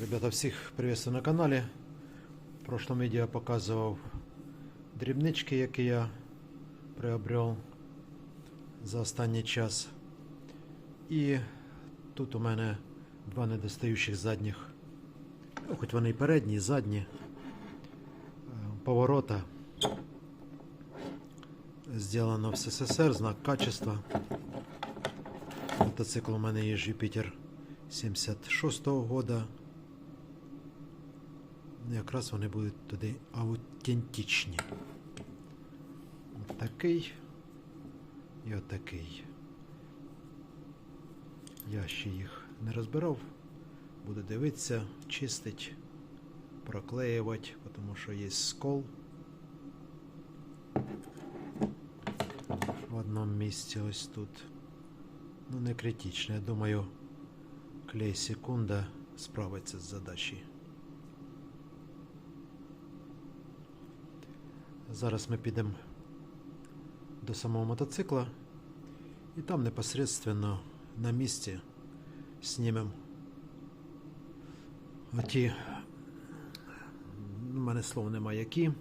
Ребята, всіх приветствую на каналі. В прошлом відео показував дрібнички, які я приобрел за останній час. І тут у мене два недостаючих задніх, ну, хоч вони і передні, і задні е, поворота. Сделано в СССР, знак качества. Мотоцикл у мене є Jupiter 76-го года. Якраз вони будуть туди аутентичні. От такий і отакий. Я ще їх не розбирав. Буду дивитися, чистить, проклеювати, тому що є скол. В одному місці ось тут. Ну, не критично. Я думаю, клей секунда справиться з задачею. Зараз ми підемо до самого мотоцикла і там непосредственно на місці знімемо оті, у мене слов немає які.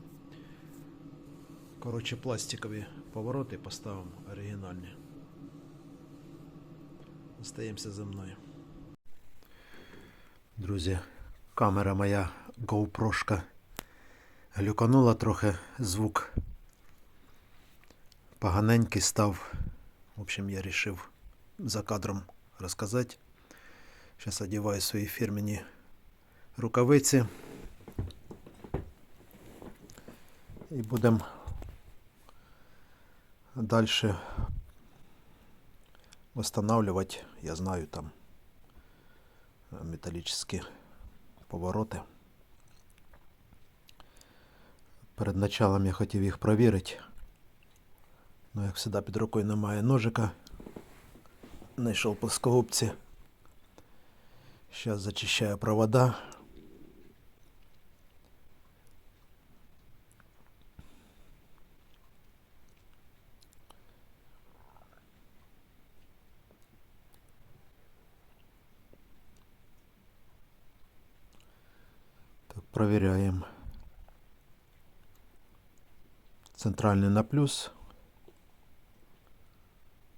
Коротше, пластикові повороти поставимо оригінальні. Остаємося за мною. Друзі, камера моя GoPro-шка глюканула трохи звук. Поганенький став. В общем, я вирішив за кадром розказати. Зараз одягаю свої фірмені рукавиці. І будемо далі восстанавливать, я знаю, там металлические повороти. Перед началом я хотів їх провірити. Ну, як завжди, під рукою немає ножика. Знайшов плоскогубці. Зараз зачищаю провода. Так, проверяем. Центральный на плюс.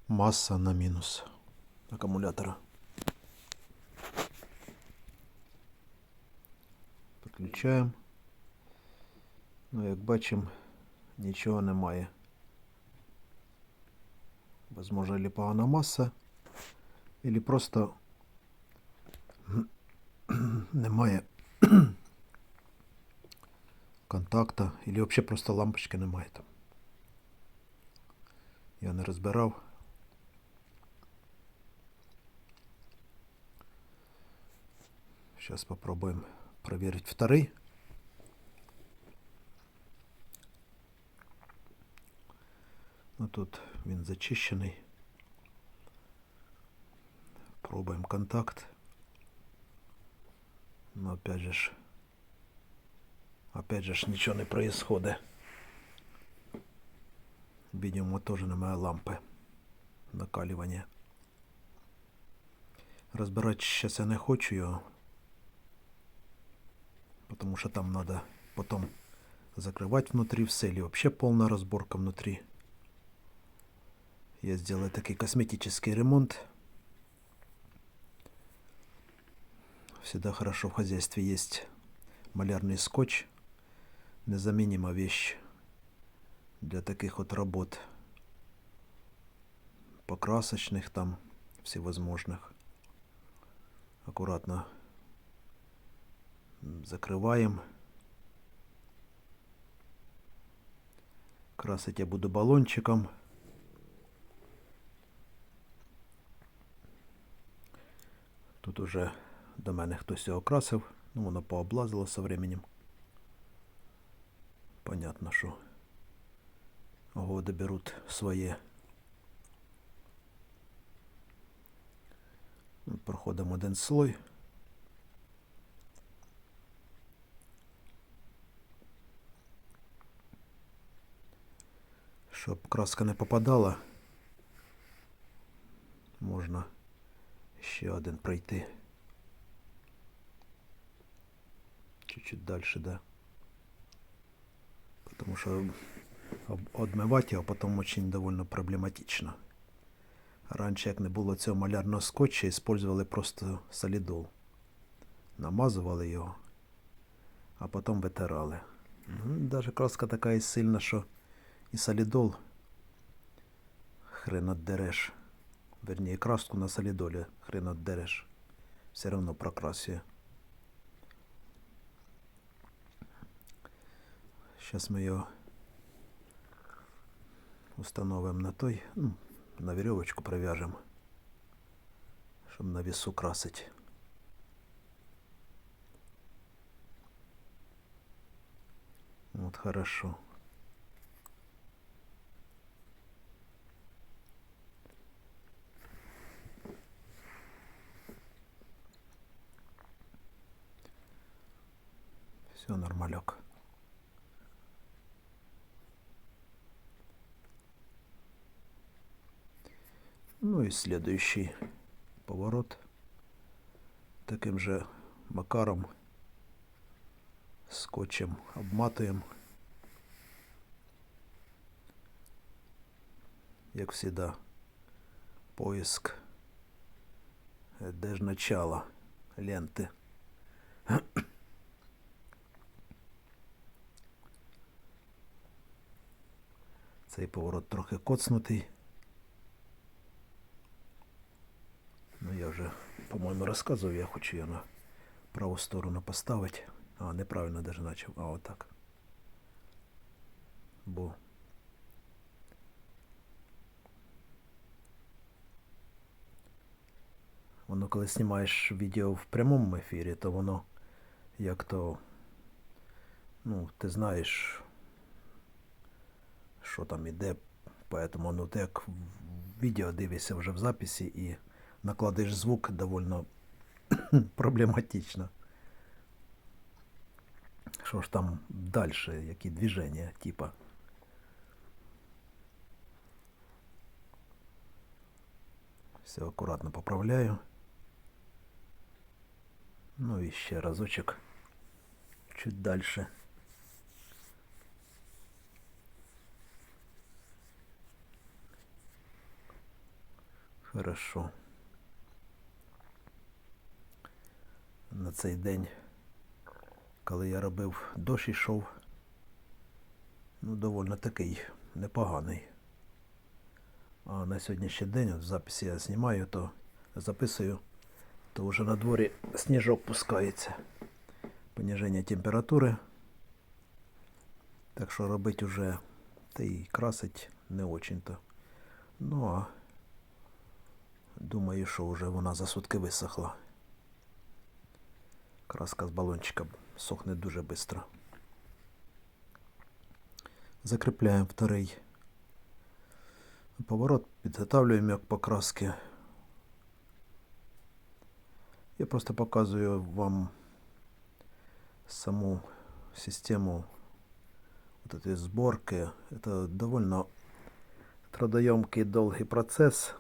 Масса на мінус акумулятора. Підключаємо. Ну, як бачимо, нічого немає. Возможно, или погана маса, или просто немає контакта, или взагалі просто лампочки немає там. Я не розбирав. Сейчас попробуем проверить второй. Ну тут він зачищений. Пробуем контакт. Но опять же ж, опять же ж ничего не происходит. Видимо, тоже немає лампи накалювання. Розбирати зараз я не хочу його. Потому что там надо потом закрывать внутри все или вообще полная разборка внутри. Я сделаю такой косметический ремонт. Всегда хорошо в хозяйстве есть малярный скотч. Незаменима вещь для таких вот работ. Покрасочных там всевозможных. Аккуратно закрываем. Красить я буду баллончиком. Тут уже до мене хтось його красив, ну воно пооблазило со временем. Понятно, що годи беруть своє. Проходимо один слой. Щоб краска не попадала, можна ще один пройти. Чуть-чуть дальше, да. Потому что об- отмивати його потім очень довольно проблематично. Раніше, як не було цього малярного скотча, использовали просто солідол. Намазували його, а потім витирали. Ну, Даже краска така і сильна, що і солідол хрен отдереш. Верніше, краску на солідолі хрен отдереш. Все одно прокрасує. Зараз ми його установимо на той, ну, на веревочку прив'яжемо, щоб на весу красить. Вот хорошо. Все нормалек. Ну и следующий поворот. Таким же макаром скотчем обматуємо. Як всегда, поиск. Е, Де ж начало ленти? Цей поворот трохи коцнутий. Ну я вже, по-моєму, розказував, я хочу його на праву сторону поставити. А, неправильно даже начав. А, отак. Бо воно коли знімаєш відео в прямому ефірі, то воно як то, ну, ти знаєш, що там іде, поэтому ну ти як відео дивишся вже в записі і накладаєш звук довольно проблематично. Що ж там далі, які движення, типа. Все аккуратно поправляю. Ну і ще разочек чуть дальше. Хорошо. На цей день, коли я робив, дощ ішов. Ну, довольно такий непоганий. А на сьогоднішній день, от в записі я знімаю, то записую, то вже на дворі сніжок пускається. Пониження температури. Так що робити вже та й красить не очень-то. Ну а думаю, що вже вона за сутки висохла. Краска з балончика сохне дуже швидко. Закрепляем второй поворот, підготавлюємо як покраски. Я просто показую вам саму систему вот этой сборки. Это довольно трудоемкий долгий процесс.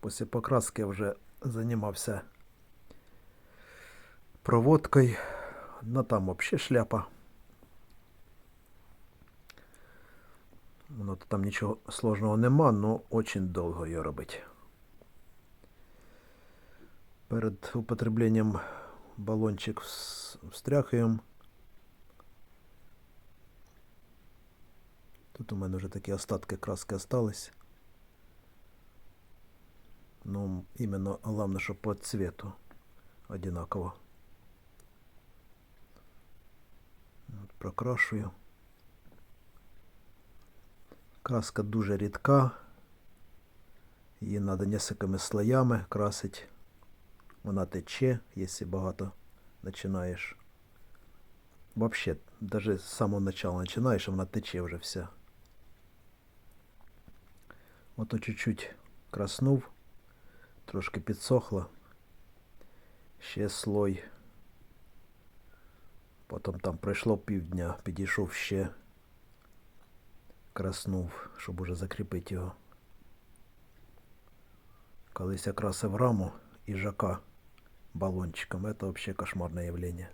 После покраски я вже занимался проводкой. Ну там вообще шляпа. Воно там нічого сложного нема, але очень довго її робити. Перед употребленням балончик вс- встряхуємо. Тут у мене вже такі остатки краски остались. Ну, іменно головне, щоб по цвету одинаково. От прокрашую. Краска дуже рідка. Її треба несколькими слоями красити. Вона тече, якщо багато починаєш. Вообще, даже з самого начала починаєш, вона тече вже вся. Ото чуть-чуть краснув, трошки підсохло. Ще слой. Потім там пройшло півдня, підійшов ще краснув, щоб уже закріпити його. Колись я красив раму і жака баллончиком. Это вообще кошмарное явление.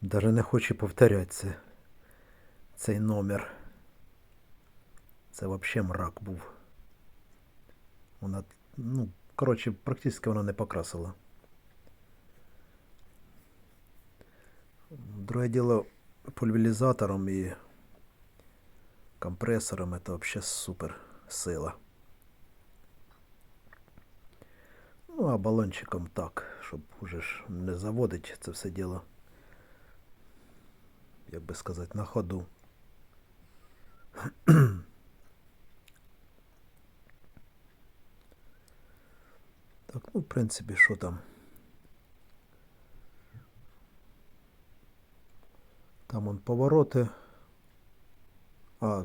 Даже не хочу повторяти це, цей номер. Це взагалі мрак був. Вона, ну, коротше, практично вона не покрасила. Друге діло, пульверизатором і компрессором это вообще супер сила. Ну, а балончиком так, щоб уже ж не заводить це все діло. Як би сказати, на ходу. Так, ну, в принципі, що там? Там он повороти. А,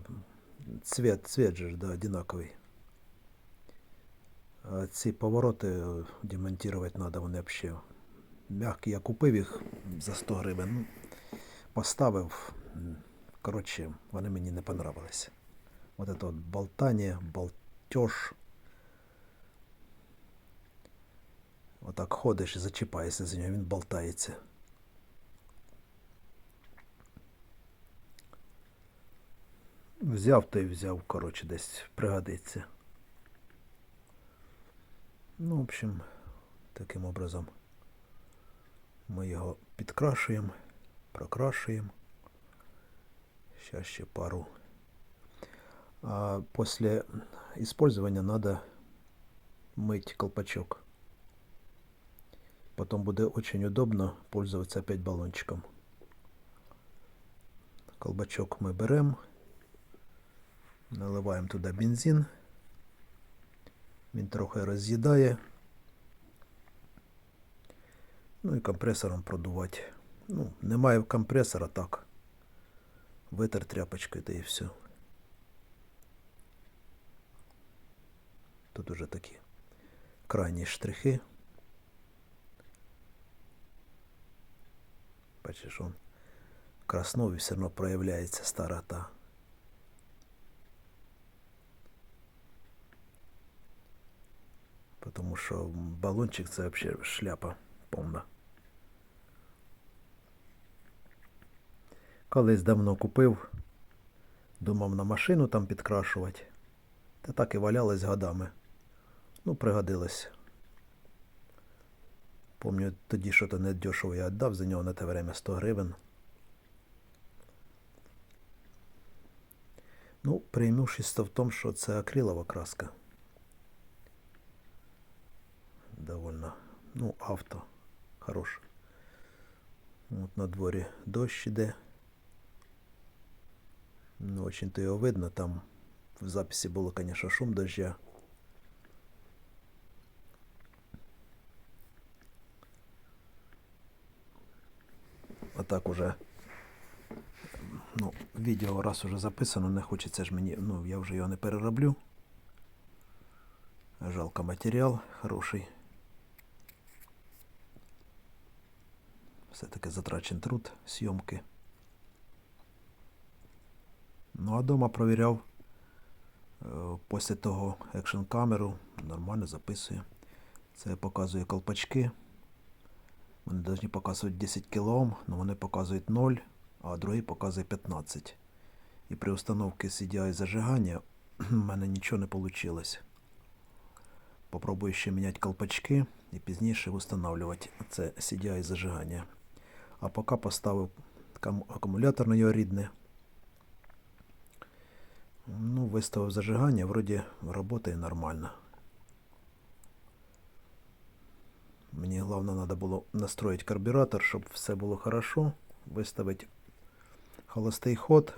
цвет, цвет же, да, одинаковий. А ці повороти демонтувати треба, вони взагалі. Мягкі, я купив їх за 100 гривень. Ну, поставив. Коротше, вони мені не понравились. Вот это вот болтание, болтеж. Отак ходиш і зачіпаєшся за нього, він болтається. Взяв то й взяв, коротше, десь пригодиться. Ну, в общем, таким образом ми його підкрашуємо, прокрашуємо. Сейчас ще пару. А после использования надо мыть колпачок. Потом будет очень удобно пользоваться опять баллончиком. Колбачок мы берем, наливаємо туди бензин. Він трохи роз'їдає. Ну і компресором продувати. Ну, немає компресора так. Витер тряпочкою та і все. Тут уже такі крайні штрихи. Бачиш, он краснові все одно проявляється стара та. Потому що балончик це взагалі шляпа повна. Колись давно купив, думав на машину там підкрашувати. Та так і валялось годами. Ну, пригодилось. Помню, тоді що то не дешево я віддав за нього на те время 100 гривень. Ну, преимущество в тому, що це акрилова краска. Довольно. Ну, авто. Хороше. От на дворі дощ іде. Не очень-то його видно. Там в записі було, конечно, шум дождя. Так уже. Ну, відео раз уже записано, не хочеться ж мені. Ну, я вже його не перероблю. Жалко матеріал хороший. Все-таки затрачен труд зйомки. Ну, а дома провіряв е, після того екшн камеру, нормально записує. Це показує колпачки. Вони повинні показувати 10 кОм, але вони показують 0, а другий показує 15. І при установці CDI зажигання в мене нічого не вийшло. Попробую ще міняти колпачки і пізніше встановлювати це CDI зажигання. А поки поставив акумулятор на його рідне. Ну, виставив зажигання, вроді працює нормально. Мені головне треба було настроїти карбюратор, щоб все було хорошо. Виставити холостий ход.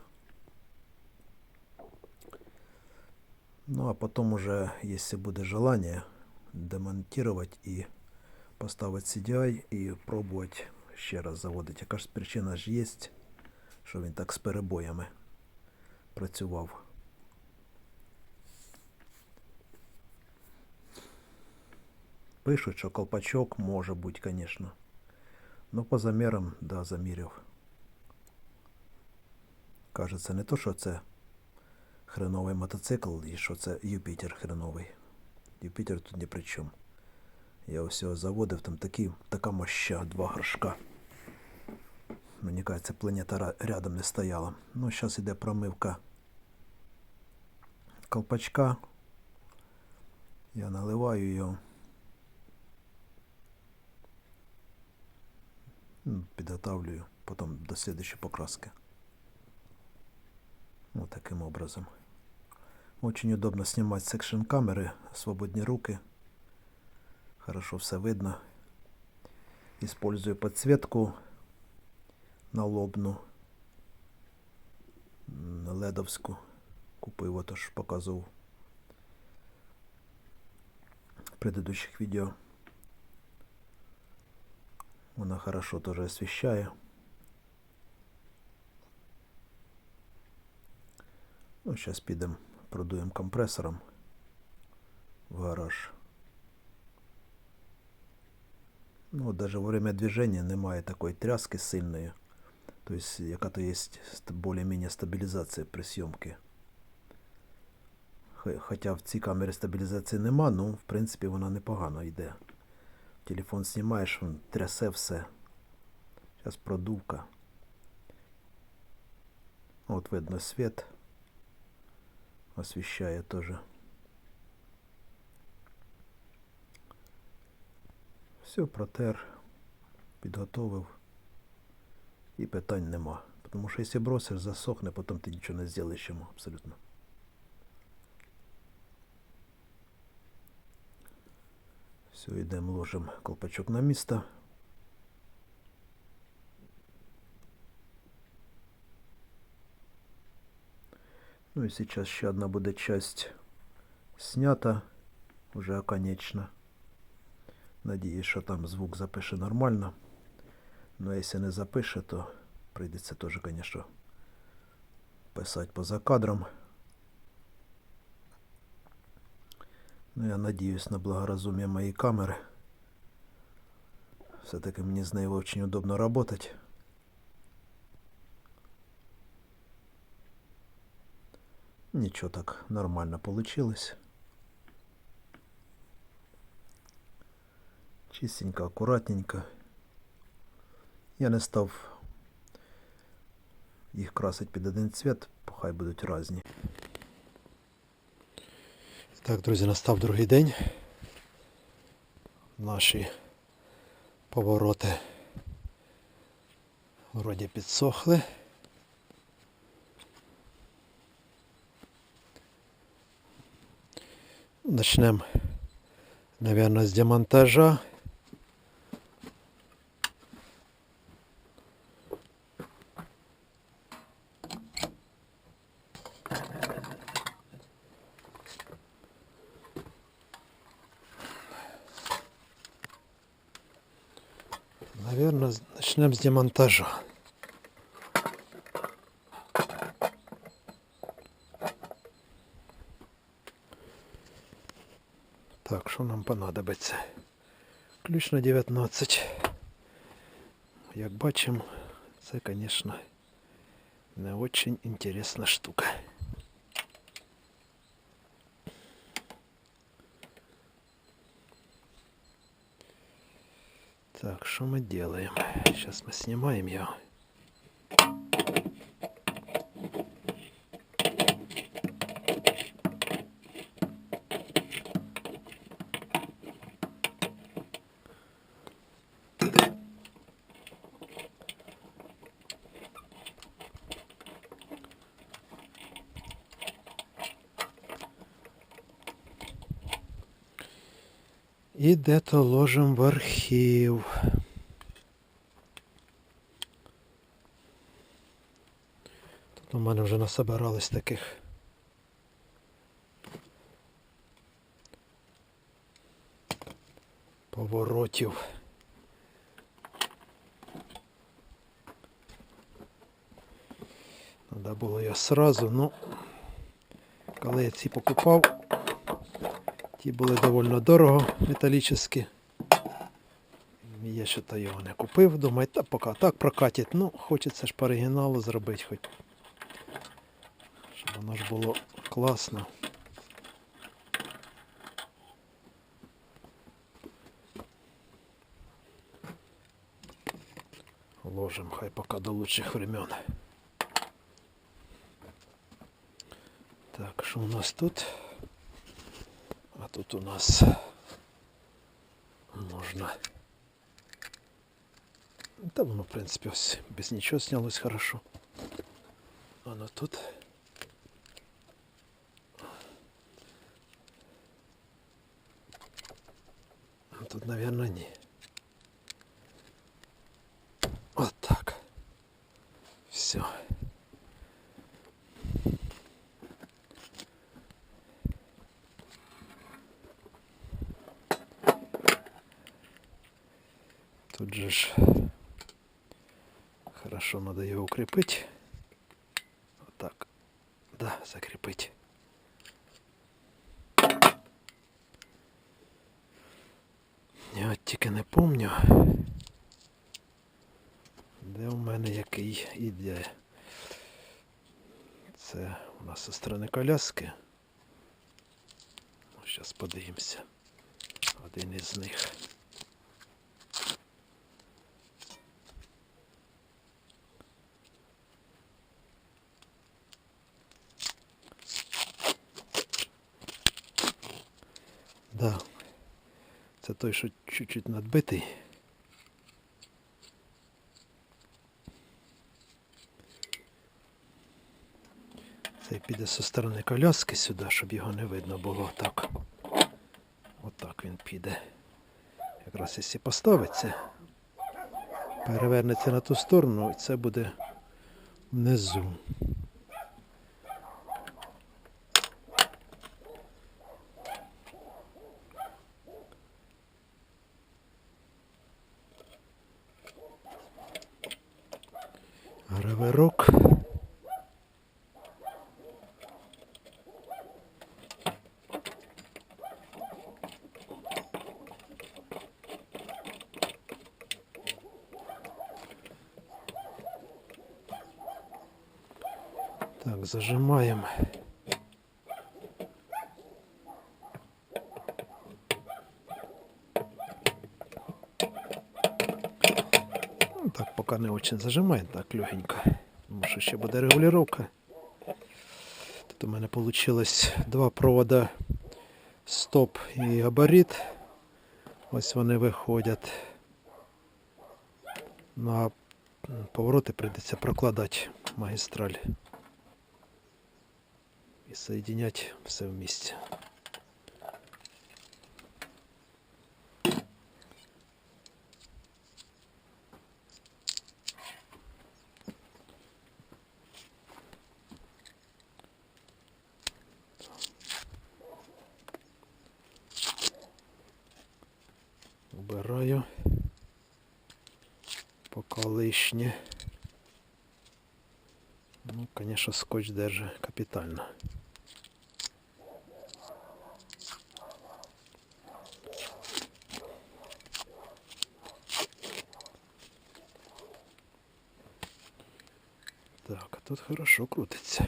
Ну, а потом уже, если будет желание, демонтировать и поставить CDI і пробувати ще раз заводити. Яка ж причина ж є, що він так з перебоями працював. Пишуть, що колпачок може бути, звісно. Ну, по замірам, да, заміряв. Кажеться, не то, що це хреновий мотоцикл і що це Юпітер хреновий. Юпітер тут ні при чому. Я ось його заводив, там такі, така моща, два горшка. Мені кажеться, планета рядом не стояла. Ну, зараз іде промивка колпачка. Я наливаю його. Підготавлюю потім до слідчої покраски. Вот таким образом. Очень удобно снимать с экшн камеры, свободні руки. Хорошо все видно. Использую подсветку налобну, м, ледовську. Купив, отож показував в предыдущих відео. Вона хорошо теж освіщає. Ну, зараз підемо, продуємо компресором в гараж. Ну, даже во время движения немає такої тряски сильної. Тобто, яка то є більш-менш стабілізація при зйомці. Хо- Хоча в цій камері стабілізації нема, ну, в принципі, вона непогано йде. Телефон знімаєш, він трясе все. Зараз продувка. От видно світ. Освіщає теж. Все, протер, підготовив. І питань нема. Тому що якщо бросиш, засохне, потім ти нічого не зробиш йому абсолютно. Все, йдемо, ложимо колпачок на місце. Ну и сейчас еще одна будет часть снята, уже оконечно. Надіюсь, що там звук запише нормально. Ну, якщо не запише, то прийдеться теж, звісно, писати поза кадром. Ну, я надіюсь на благоразумие моей камери. Все-таки мені з нею очень удобно работать. Ничего так нормально получилось. Чистенько, акуратненько. Я не став їх красити під один цвет, хай будуть різні. Так, друзі, настав другий день. Наші повороти вроді підсохли. Начнемо, мабуть, з демонтажа. Начнем с демонтажа. Так, що нам понадобиться? Ключ на 19. Як бачимо, це, звісно, не очень інтересна штука. Так, что мы делаем? Сейчас мы снимаем ее. І де-то ложимо в архів. Тут у мене вже насобирались таких. Поворотів. Треба було я сразу, ну коли я ці покупав, ті були доволі дорого металічні. Я ще то його не купив, думаю, та поки так прокатить. Ну, хочеться ж по оригіналу зробити хоч. Щоб воно ж було Класно. Ложим, хай пока до лучших времен. Так, що у нас тут? А тут у нас можна. Та воно, в принципі, ось без нічого снялось хорошо. Воно тут. А Тут, наверное, ні. Тут ж хорошо надо его укрепить. Вот так. Да, закрепить. Я от тільки не помню, де у мене який іде. Це у нас зі сторони коляски. Зараз подивимося. Один із них. Да. Це той, що чуть-чуть надбитий. Цей піде зі сторони коляски сюди, щоб його не видно було так. Отак він піде. Якраз якщо поставиться, перевернеться на ту сторону і це буде внизу. Так, зажимаем. Ну, так пока не очень зажимает, так легенько. Тому що ще буде регулировка. Тут у мене вийшло два провода стоп і габарит. Ось вони виходять. На повороти прийдеться прокладати магістраль. Соединять все вместе. Убираю. Пока лишнє. Ну, конечно, скотч держит капитально. Хорошо крутиться.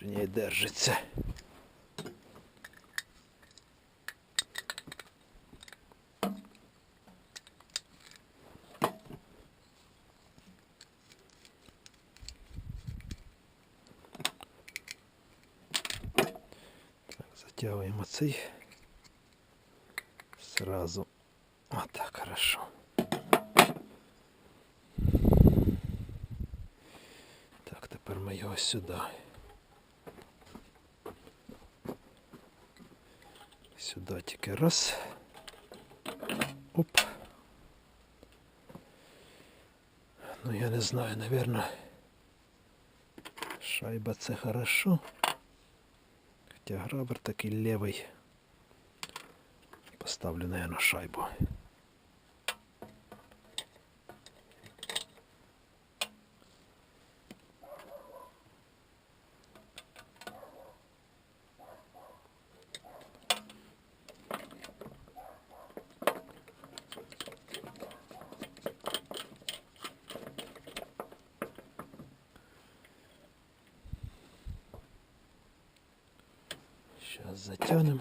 Вернее, держится. Затягиваем цей сразу. Вот так хорошо. Ми сюди. Сюди тільки раз. Оп. Ну я не знаю, наверное. Шайба це хорошо. Хоча грабер такий левий. Поставлю, наверное, шайбу. Зараз затягнемо.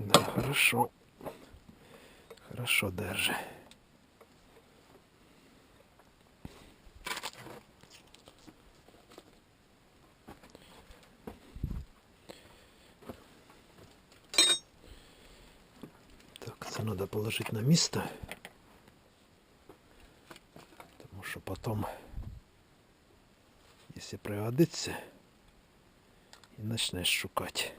Да, хорошо. Хорошо держи. Так, положить на место. Потому что потом, если пригодится, и начнешь шукати.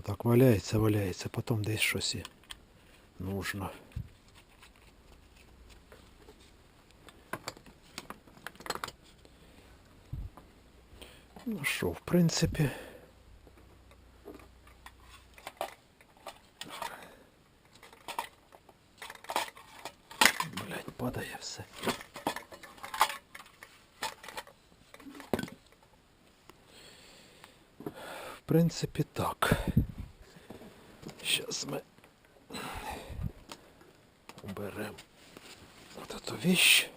Воно так валяється, валяється, потім десь щось і нужно. Ну що, в принципі. Блять, падає все. В принципі, так. Зараз ми уберемо эту вещь.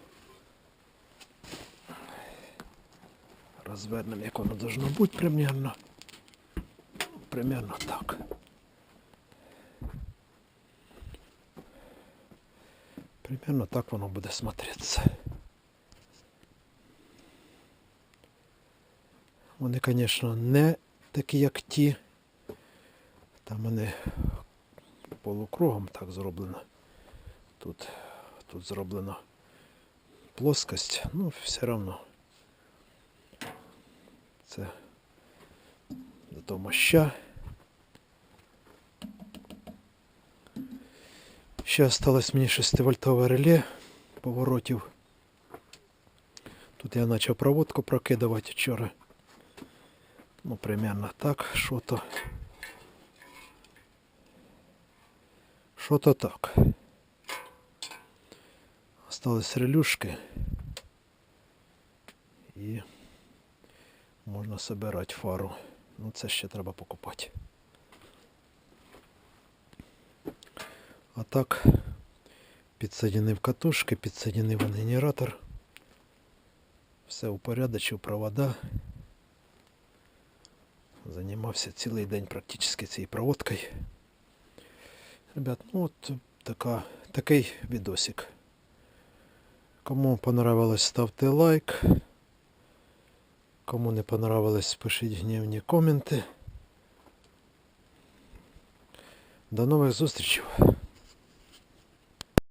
Розвернемо, як воно должно бути примерно. Примерно так. Примерно так воно буде смотреться. Вони, звісно, не такі, як ті. Там вони полукругом так зроблено. Тут, тут зроблена плоскость, ну все одно. Це до моща. Ще осталось мені 6-вольтове реле поворотів. Тут я почав проводку прокидувати вчора. Ну, примерно так, що то. Що то так. Остались релюшки. І можна собирати фару. Ну це ще треба покупати. А так, підсоединив катушки, підсоединив генератор. Все упорядочив провода. Займався цілий день практично цією проводкою. Ребят, ну от така, такий відосик. Кому понравилось, ставте лайк. Кому не понравилось, пишіть гнівні коменти. До нових зустрічей.